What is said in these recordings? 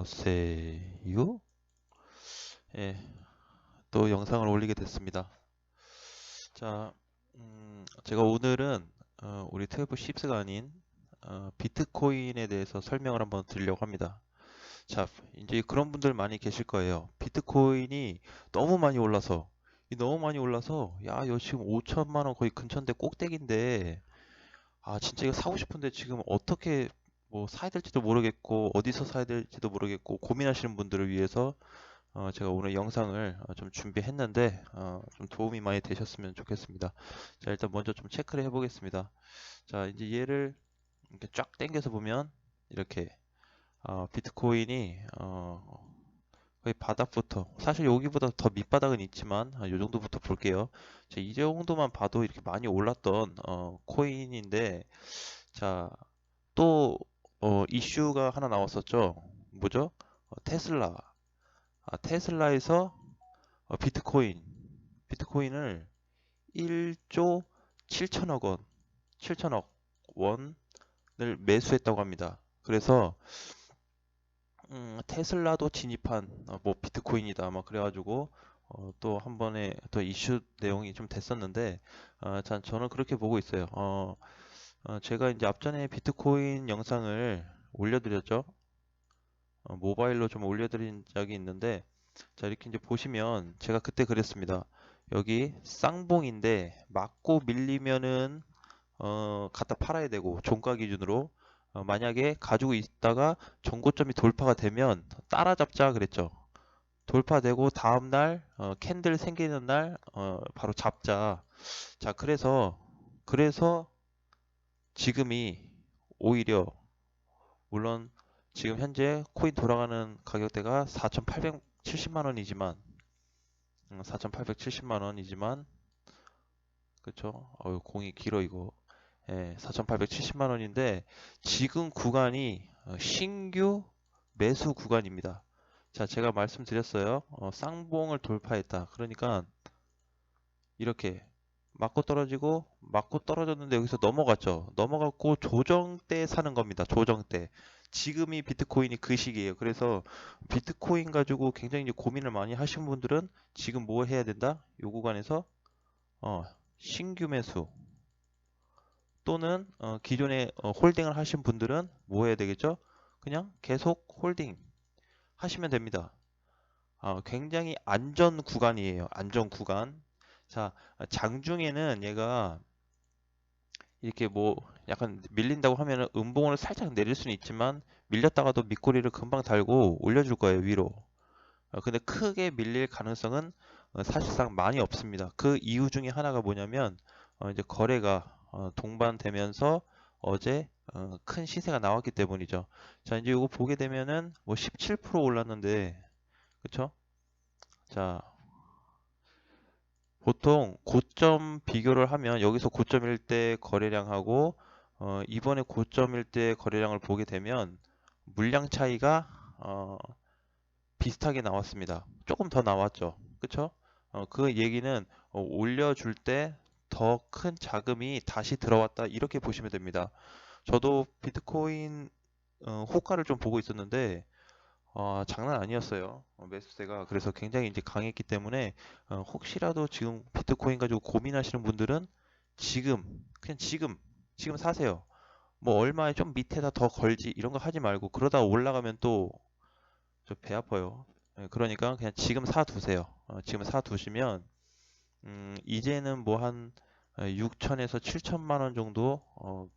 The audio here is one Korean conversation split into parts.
안녕하세요. 예, 또 영상을 올리게 됐습니다. 자, 음, 제가 오늘은 어, 우리 12십스가 아닌 어, 비트코인에 대해서 설명을 한번 드리려고 합니다. 자, 이제 그런 분들 많이 계실 거예요. 비트코인이 너무 많이 올라서, 이 너무 많이 올라서, 야, 이거 지금 5천만 원 거의 근처인데 꼭대기인데, 아, 진짜 이거 사고 싶은데 지금 어떻게 뭐 사야 될지도 모르겠고 어디서 사야 될지도 모르겠고 고민하시는 분들을 위해서 어, 제가 오늘 영상을 어, 좀 준비했는데 어, 좀 도움이 많이 되셨으면 좋겠습니다. 자 일단 먼저 좀 체크를 해보겠습니다. 자 이제 얘를 이렇게 쫙 당겨서 보면 이렇게 어, 비트코인이 어, 거의 바닥부터 사실 여기보다 더 밑바닥은 있지만 이 정도부터 볼게요. 자, 이 정도만 봐도 이렇게 많이 올랐던 어, 코인인데 자 또 어, 이슈가 하나 나왔었죠. 뭐죠? 어, 테슬라. 아, 테슬라에서 어, 비트코인, 비트코인을 1조 7천억 원, 7천억 원을 매수했다고 합니다. 그래서 음, 테슬라도 진입한 어, 뭐 비트코인이다. 막 그래가지고 어, 또 한 번에 또 이슈 내용이 좀 됐었는데, 어, 전 저는 그렇게 보고 있어요. 어, 어, 제가 이제 앞전에 비트코인 영상을 올려드렸죠. 어, 모바일로 좀 올려드린 적이 있는데, 자, 이렇게 이제 보시면 제가 그때 그랬습니다. 여기 쌍봉인데 맞고 밀리면은 어, 갖다 팔아야 되고 종가 기준으로 어, 만약에 가지고 있다가 정고점이 돌파가 되면 따라잡자 그랬죠. 돌파되고 다음날 어, 캔들 생기는 날 어, 바로 잡자. 자, 그래서 그래서 지금이 오히려 물론 지금 현재 코인 돌아가는 가격대가 4,870만 원이지만 4,870만 원이지만 그쵸? 어유 공이 길어 이거. 예, 4,870만 원인데 지금 구간이 어, 신규 매수 구간입니다. 자, 제가 말씀드렸어요. 어, 쌍봉을 돌파했다. 그러니까 이렇게 맞고 떨어지고 맞고 떨어졌는데 여기서 넘어갔죠. 넘어갔고 조정 때 사는 겁니다. 조정 때. 지금이 비트코인이 그 시기예요. 그래서 비트코인 가지고 굉장히 고민을 많이 하신 분들은 지금 뭐 해야 된다? 요 구간에서 어, 신규 매수 또는 어, 기존에 어, 홀딩을 하신 분들은 뭐 해야 되겠죠? 그냥 계속 홀딩 하시면 됩니다. 어, 굉장히 안전 구간이에요. 안전 구간. 자, 장중에는 얘가 이렇게 뭐 약간 밀린다고 하면은 음봉을 살짝 내릴 수는 있지만 밀렸다가도 밑꼬리를 금방 달고 올려줄 거예요, 위로. 어, 근데 크게 밀릴 가능성은 어, 사실상 많이 없습니다. 그 이유 중에 하나가 뭐냐면 어, 이제 거래가 어, 동반되면서 어제 어, 큰 시세가 나왔기 때문이죠. 자, 이제 이거 보게 되면은 뭐 17% 올랐는데 그쵸? 자, 보통 고점 비교를 하면 여기서 고점일 때 거래량하고 어, 이번에 고점일 때 거래량을 보게 되면 물량 차이가 어, 비슷하게 나왔습니다. 조금 더 나왔죠. 그쵸? 어, 그 얘기는 어, 올려줄 때 더 큰 자금이 다시 들어왔다 이렇게 보시면 됩니다. 저도 비트코인 어, 호가를 좀 보고 있었는데 어, 장난 아니었어요. 어, 매수세가. 그래서 굉장히 이제 강했기 때문에 어, 혹시라도 지금 비트코인 가지고 고민하시는 분들은 지금 그냥 지금 지금 사세요. 뭐 얼마에 좀 밑에다 더 걸지 이런 거 하지 말고 그러다 올라가면 또 저 배 아파요. 예, 그러니까 그냥 지금 사 두세요. 어, 지금 사 두시면 음, 이제는 뭐 한 6천에서 7천만 원 정도 어,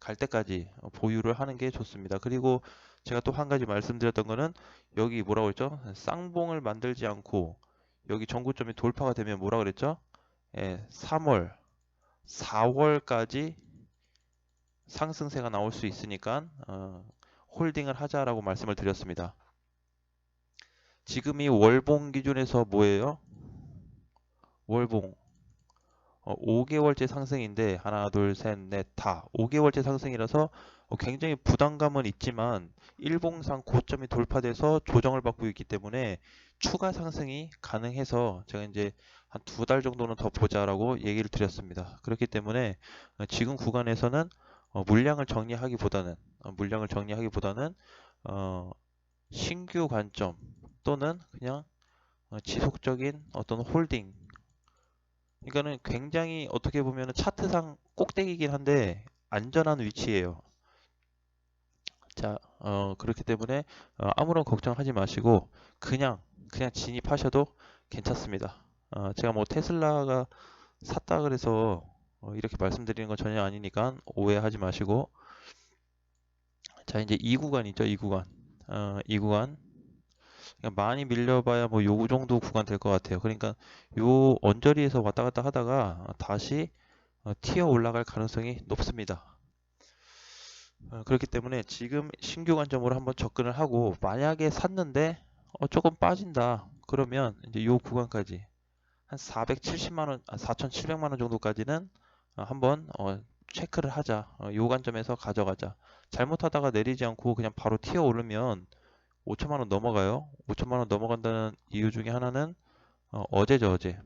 갈 때까지 보유를 하는 게 좋습니다. 그리고 제가 또 한 가지 말씀드렸던 거는 여기 뭐라고 했죠? 쌍봉을 만들지 않고 여기 전고점이 돌파가 되면 뭐라 그랬죠? 예, 3월, 4월까지 상승세가 나올 수 있으니까 어, 홀딩을 하자라고 말씀을 드렸습니다. 지금이 월봉 기준에서 뭐예요? 월봉 어, 5개월째 상승인데 하나 둘 셋 넷 다 5개월째 상승이라서 어, 굉장히 부담감은 있지만 일봉상 고점이 돌파돼서 조정을 받고 있기 때문에 추가 상승이 가능해서 제가 이제 한 두 달 정도는 더 보자라고 얘기를 드렸습니다. 그렇기 때문에 어, 지금 구간에서는 어, 물량을 정리하기보다는 어, 물량을 정리하기보다는 어, 신규 관점 또는 그냥 어, 지속적인 어떤 홀딩. 그러니까는 굉장히 어떻게 보면은 차트상 꼭대기긴 한데 안전한 위치예요. 자, 어, 그렇기 때문에 어, 아무런 걱정하지 마시고 그냥 그냥 진입하셔도 괜찮습니다. 어, 제가 뭐 테슬라가 샀다 그래서 어, 이렇게 말씀드리는 건 전혀 아니니까 오해하지 마시고 자 이제 이 구간이죠 이 구간 어, 이 구간 많이 밀려봐야 뭐 요 정도 구간 될 것 같아요 그러니까 요 언저리에서 왔다 갔다 하다가 다시 어, 튀어 올라갈 가능성이 높습니다 어, 그렇기 때문에 지금 신규 관점으로 한번 접근을 하고 만약에 샀는데 어, 조금 빠진다 그러면 이제 요 구간까지 한 470만 원, 아, 4,700만 원 정도까지는 어, 한번 어, 체크를 하자. 어, 요 관점에서 가져가자. 잘못하다가 내리지 않고 그냥 바로 튀어 오르면 5천만 원 넘어가요. 5천만 원 넘어간다는 이유 중에 하나는 어, 어제죠, 어제.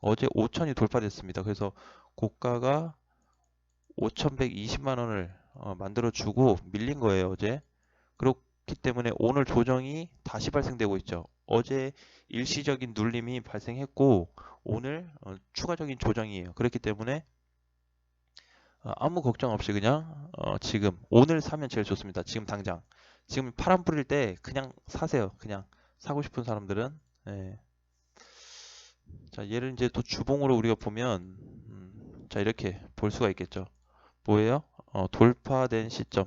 어제 5천이 돌파됐습니다. 그래서 고가가 5,120만 원을 어, 만들어주고 밀린 거예요, 어제. 그렇기 때문에 오늘 조정이 다시 발생되고 있죠. 어제 일시적인 눌림이 발생했고 오늘 어, 추가적인 조정이에요. 그렇기 때문에 어, 아무 걱정 없이 그냥 어, 지금 오늘 사면 제일 좋습니다. 지금 당장 지금 파란 불일 때 그냥 사세요. 그냥 사고 싶은 사람들은 예. 자 얘를 이제 또 주봉으로 우리가 보면 음, 자 이렇게 볼 수가 있겠죠. 뭐예요? 어, 돌파된 시점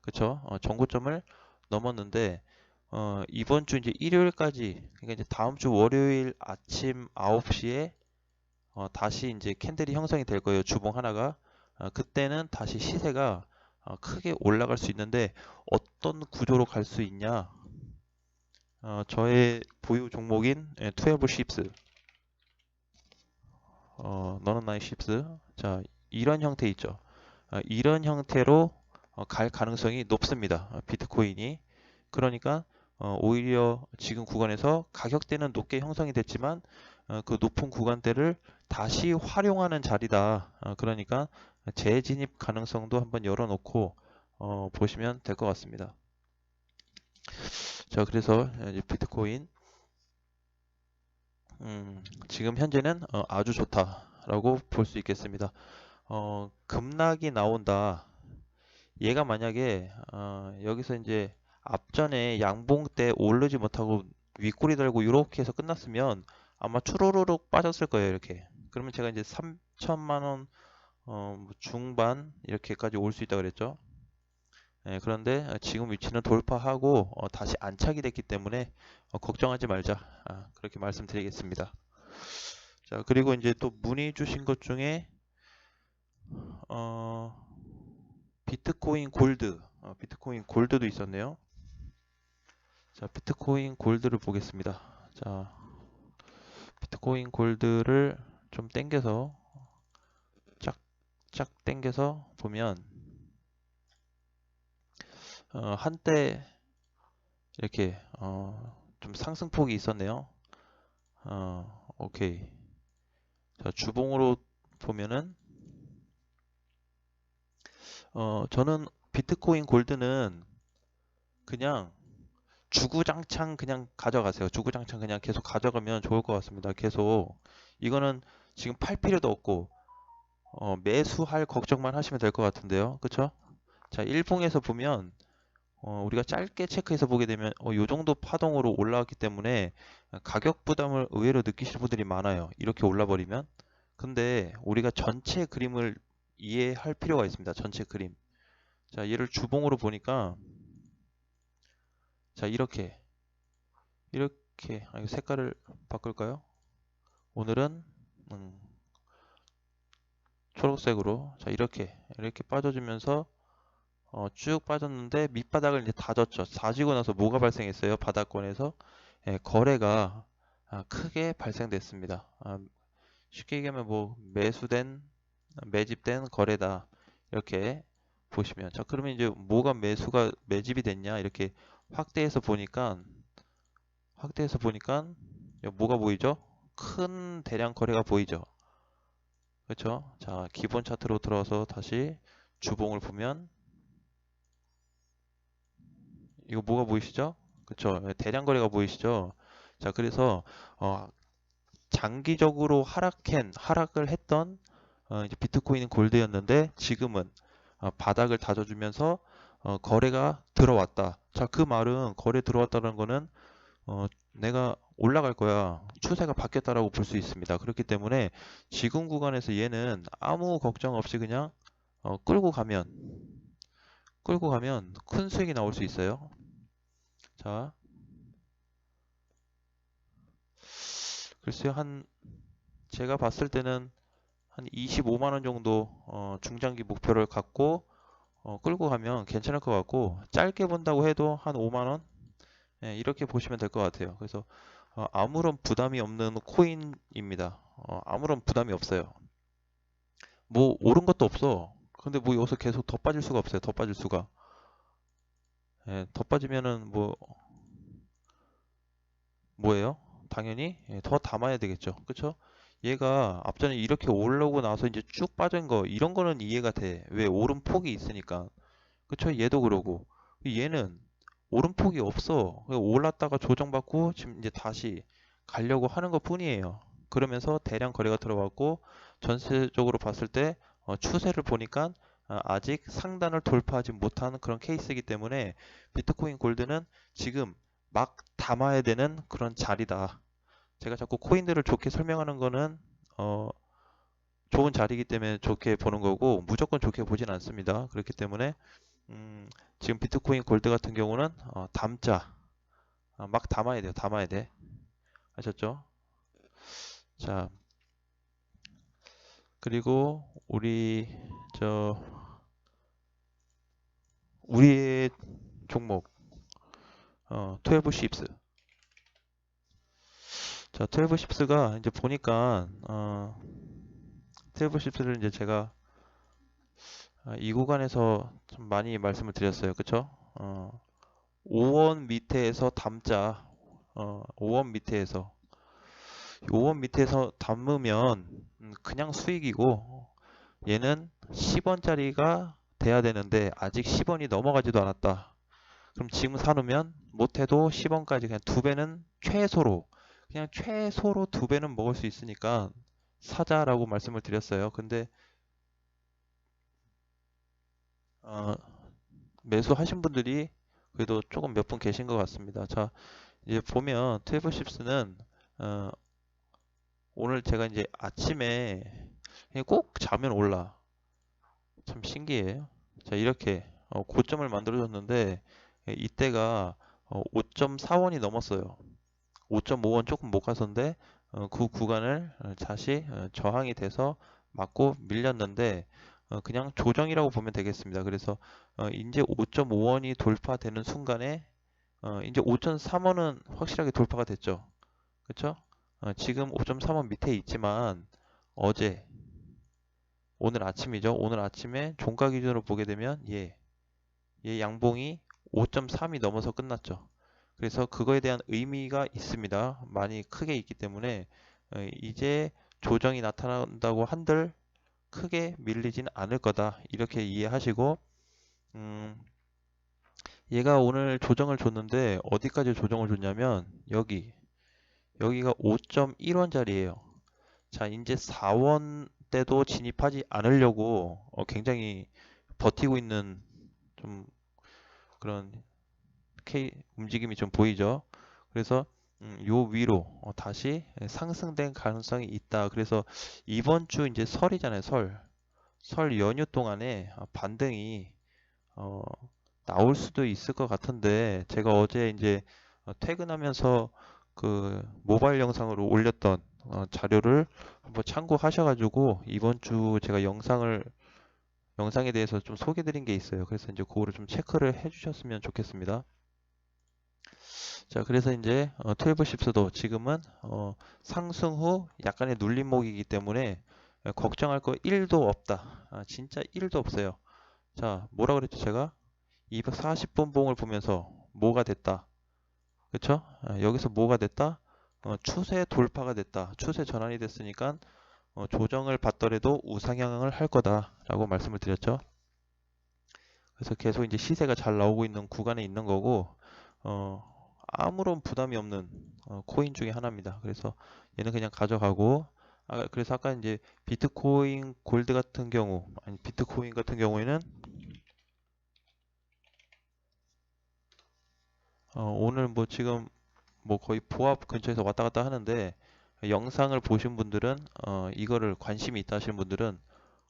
그쵸? 어, 정고점을 넘었는데 어, 이번 주 이제 일요일까지, 그러니까 이제 다음 주 월요일 아침 9시에 어, 다시 이제 캔들이 형성이 될 거예요. 주봉 하나가. 어, 그때는 다시 시세가 어, 크게 올라갈 수 있는데 어떤 구조로 갈 수 있냐? 어, 저의 보유 종목인 예, 12 ship스. 어, 너는 나의 ship스. 자, 이런 형태 있죠. 어, 이런 형태로 어, 갈 가능성이 높습니다. 어, 비트코인이. 그러니까 어, 오히려 지금 구간에서 가격대는 높게 형성이 됐지만 어, 그 높은 구간대를 다시 활용하는 자리다. 어, 그러니까 재진입 가능성도 한번 열어놓고 어, 보시면 될 것 같습니다. 자, 그래서 비트코인 음, 지금 현재는 어, 아주 좋다라고 볼 수 있겠습니다. 어, 급락이 나온다. 얘가 만약에 어, 여기서 이제 앞전에 양봉 때 오르지 못하고 윗꼬리 달고 이렇게 해서 끝났으면 아마 추루루룩 빠졌을 거예요 이렇게. 그러면 제가 이제 3천만 원 어, 뭐 중반 이렇게까지 올 수 있다 그랬죠? 예, 그런데 지금 위치는 돌파하고 어, 다시 안착이 됐기 때문에 어, 걱정하지 말자. 아, 그렇게 말씀드리겠습니다. 자 그리고 이제 또 문의 주신 것 중에 어, 비트코인 골드. 어, 비트코인 골드도 있었네요. 자, 비트코인 골드를 보겠습니다. 자, 비트코인 골드를 좀 땡겨서 쫙쫙 땡겨서 보면 어, 한때 이렇게 어, 좀 상승폭이 있었네요. 어, 오케이. 자, 주봉으로 보면은 어, 저는 비트코인 골드는 그냥 주구장창 그냥 가져가세요. 주구장창 그냥 계속 가져가면 좋을 것 같습니다. 계속 이거는 지금 팔 필요도 없고 어, 매수할 걱정만 하시면 될 것 같은데요. 그쵸? 자, 일봉에서 보면 어, 우리가 짧게 체크해서 보게 되면 어, 요 정도 파동으로 올라왔기 때문에 가격 부담을 의외로 느끼시는 분들이 많아요. 이렇게 올라버리면. 근데 우리가 전체 그림을 이해할 필요가 있습니다. 전체 그림. 자, 얘를 주봉으로 보니까 자 이렇게 이렇게 아, 색깔을 바꿀까요? 오늘은 음, 초록색으로 자 이렇게 이렇게 빠져주면서 어, 쭉 빠졌는데 밑바닥을 이제 다졌죠. 다지고 나서 뭐가 발생했어요? 바닥권에서 예, 거래가 아, 크게 발생됐습니다. 아, 쉽게 얘기하면 뭐 매수된 매집된 거래다 이렇게 보시면 자 그러면 이제 뭐가 매수가 매집이 됐냐 이렇게 확대해서 보니까 확대해서 보니까 뭐가 보이죠? 큰 대량 거래가 보이죠. 그렇죠? 자, 기본 차트로 들어서 다시 주봉을 보면 이거 뭐가 보이시죠? 그쵸? 예, 대량 거래가 보이시죠? 자, 그래서 어, 장기적으로 하락한 하락을 했던 어, 이제 비트코인은 골드였는데 지금은 어, 바닥을 다져주면서 어, 거래가 들어왔다. 자, 그 말은 거래 들어왔다는 거는 어, 내가 올라갈 거야. 추세가 바뀌었다라고 볼 수 있습니다. 그렇기 때문에 지금 구간에서 얘는 아무 걱정 없이 그냥 어, 끌고 가면 끌고 가면 큰 수익이 나올 수 있어요. 자, 글쎄요, 한 제가 봤을 때는 한 25만 원 정도 어, 중장기 목표를 갖고 어, 끌고 가면 괜찮을 것 같고 짧게 본다고 해도 한 5만 원 예, 이렇게 보시면 될 것 같아요. 그래서 어, 아무런 부담이 없는 코인입니다. 어, 아무런 부담이 없어요. 뭐 오른 것도 없어. 근데 뭐 여기서 계속 더 빠질 수가 없어요. 더 빠질 수가. 예, 더 빠지면은 뭐 뭐예요? 당연히 예, 더 담아야 되겠죠. 그쵸? 얘가 앞전에 이렇게 올라오고 나서 이제 쭉 빠진 거 이런 거는 이해가 돼. 왜? 오른 폭이 있으니까. 그쵸? 얘도 그러고 얘는 오른 폭이 없어. 올랐다가 조정받고 지금 이제 다시 가려고 하는 것 뿐이에요. 그러면서 대량 거래가 들어왔고 전체적으로 봤을 때 어, 추세를 보니까 어, 아직 상단을 돌파하지 못하는 그런 케이스이기 때문에 비트코인 골드는 지금 막 담아야 되는 그런 자리다. 제가 자꾸 코인들을 좋게 설명하는 거는 어, 좋은 자리이기 때문에 좋게 보는 거고 무조건 좋게 보진 않습니다. 그렇기 때문에 음, 지금 비트코인 골드 같은 경우는 어, 담자 어, 막 담아야 돼요. 담아야 돼. 아셨죠? 자 그리고 우리 저 우리의 종목 어, 12 자, 12 쉽스가 이제 보니까 어, 12 쉽스를 이제 제가 아, 이 구간에서 좀 많이 말씀을 드렸어요. 그쵸? 어, 5원 밑에서 담자. 어, 5원 밑에서 5원 밑에서 담으면 음, 그냥 수익이고 얘는 10원짜리가 돼야 되는데 아직 10원이 넘어가지도 않았다. 그럼 지금 사놓으면 못해도 10원까지 그냥 두 배는 최소로 그냥 최소로 두 배는 먹을 수 있으니까 사자라고 말씀을 드렸어요. 근데 어, 매수하신 분들이 그래도 조금 몇 분 계신 것 같습니다. 자, 이제 보면 트래블십스는 어, 오늘 제가 이제 아침에 꼭 자면 올라. 참 신기해요. 자, 이렇게 어, 고점을 만들어줬는데 이때가 어, 5.4원이 넘었어요. 5.5원 조금 못 가서인데 어, 그 구간을 어, 다시 어, 저항이 돼서 맞고 밀렸는데 어, 그냥 조정이라고 보면 되겠습니다. 그래서 어, 이제 5.5원이 돌파되는 순간에 어, 이제 5.3원은 확실하게 돌파가 됐죠. 그렇죠? 지금 5.3원 밑에 있지만 어제 오늘 아침이죠. 오늘 아침에 종가 기준으로 보게 되면 예, 예 양봉이 5.3이 넘어서 끝났죠. 그래서 그거에 대한 의미가 있습니다. 많이 크게 있기 때문에 어, 이제 조정이 나타난다고 한들 크게 밀리진 않을 거다. 이렇게 이해하시고 음, 얘가 오늘 조정을 줬는데 어디까지 조정을 줬냐면 여기 여기가 5.1원짜리예요. 자, 이제 4원 때도 진입하지 않으려고 어, 굉장히 버티고 있는 좀 그런 K 움직임이 좀 보이죠. 그래서 음, 요 위로 어, 다시 상승된 가능성이 있다. 그래서 이번 주 이제 설이잖아요. 설. 설 연휴 동안에 어, 반등이 어, 나올 수도 있을 것 같은데 제가 어제 이제 어, 퇴근하면서 그 모바일 영상으로 올렸던 어, 자료를 한번 참고하셔가지고 이번 주 제가 영상을 영상에 대해서 좀 소개드린 게 있어요. 그래서 이제 그거를 좀 체크를 해주셨으면 좋겠습니다. 자, 그래서 이제 어, 12 십스도 지금은 어, 상승 후 약간의 눌림목이기 때문에 어, 걱정할 거 1도 없다. 아, 진짜 1도 없어요. 자, 뭐라 그랬죠? 제가 240분 봉을 보면서 뭐가 됐다. 그쵸? 아, 여기서 뭐가 됐다? 어, 추세 돌파가 됐다. 추세 전환이 됐으니까 어, 조정을 받더라도 우상향을 할 거다 라고 말씀을 드렸죠. 그래서 계속 이제 시세가 잘 나오고 있는 구간에 있는 거고 어, 아무런 부담이 없는 어, 코인 중에 하나입니다. 그래서 얘는 그냥 가져가고 아, 그래서 아까 이제 비트코인 골드 같은 경우 아니 비트코인 같은 경우에는 어, 오늘 뭐 지금 뭐 거의 보합 근처에서 왔다 갔다 하는데 영상을 보신 분들은 어, 이거를 관심이 있다 하시는 분들은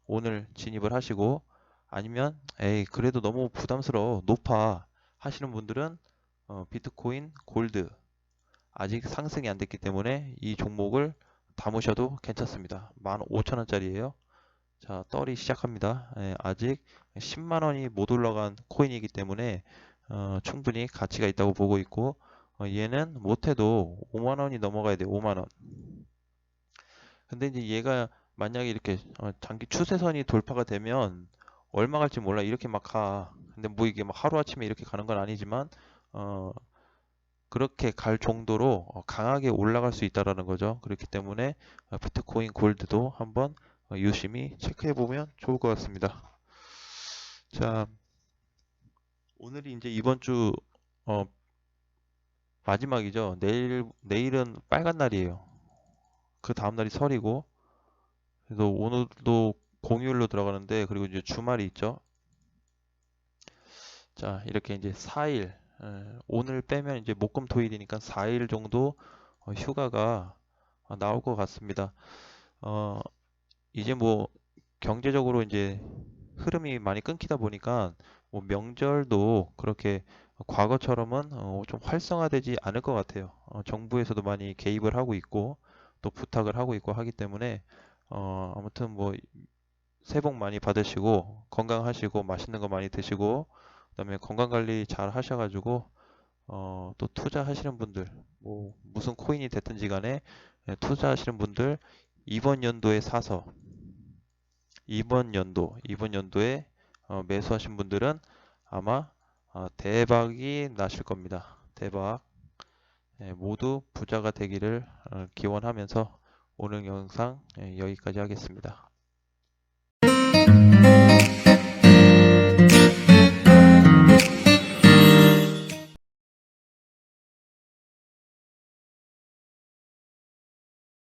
오늘 진입을 하시고 아니면 에이 그래도 너무 부담스러워 높아 하시는 분들은 어, 비트코인 골드 아직 상승이 안 됐기 때문에 이 종목을 담으셔도 괜찮습니다. 15,000원짜리예요. 자, 떨이 시작합니다. 예, 아직 10만 원이 못 올라간 코인이기 때문에 어, 충분히 가치가 있다고 보고 있고 어, 얘는 못해도 5만 원이 넘어가야 돼요. 5만 원. 근데 이제 얘가 만약에 이렇게 어, 장기 추세선이 돌파가 되면 얼마 갈지 몰라 이렇게 막 가. 근데 뭐 이게 막 하루 아침에 이렇게 가는 건 아니지만 어, 그렇게 갈 정도로 어, 강하게 올라갈 수 있다라는 거죠. 그렇기 때문에 어, 비트코인 골드도 한번 어, 유심히 체크해 보면 좋을 것 같습니다. 자, 오늘이 이제 이번 주 어, 마지막이죠. 내일 내일은 빨간 날이에요. 그 다음 날이 설이고 그래서 오늘도 공휴일로 들어가는데 그리고 이제 주말이 있죠. 자, 이렇게 이제 4일 에, 오늘 빼면 이제 목금 토일이니까 4일 정도 어, 휴가가 어, 나올 것 같습니다. 어, 이제 뭐 경제적으로 이제 흐름이 많이 끊기다 보니까 뭐 명절도 그렇게 과거처럼은 어, 좀 활성화되지 않을 것 같아요. 어, 정부에서도 많이 개입을 하고 있고 또 부탁을 하고 있고 하기 때문에 어, 아무튼 뭐 새해 복 많이 받으시고 건강하시고 맛있는 거 많이 드시고 그다음에 건강 관리 잘 하셔가지고 어, 또 투자하시는 분들 뭐 무슨 코인이 됐든지 간에 예, 투자하시는 분들 이번 연도에 사서 이번 연도 이번 연도에 어, 매수하신 분들은 아마 어, 대박이 나실 겁니다. 대박. 예, 모두 부자가 되기를 어, 기원하면서 오늘 영상 예, 여기까지 하겠습니다.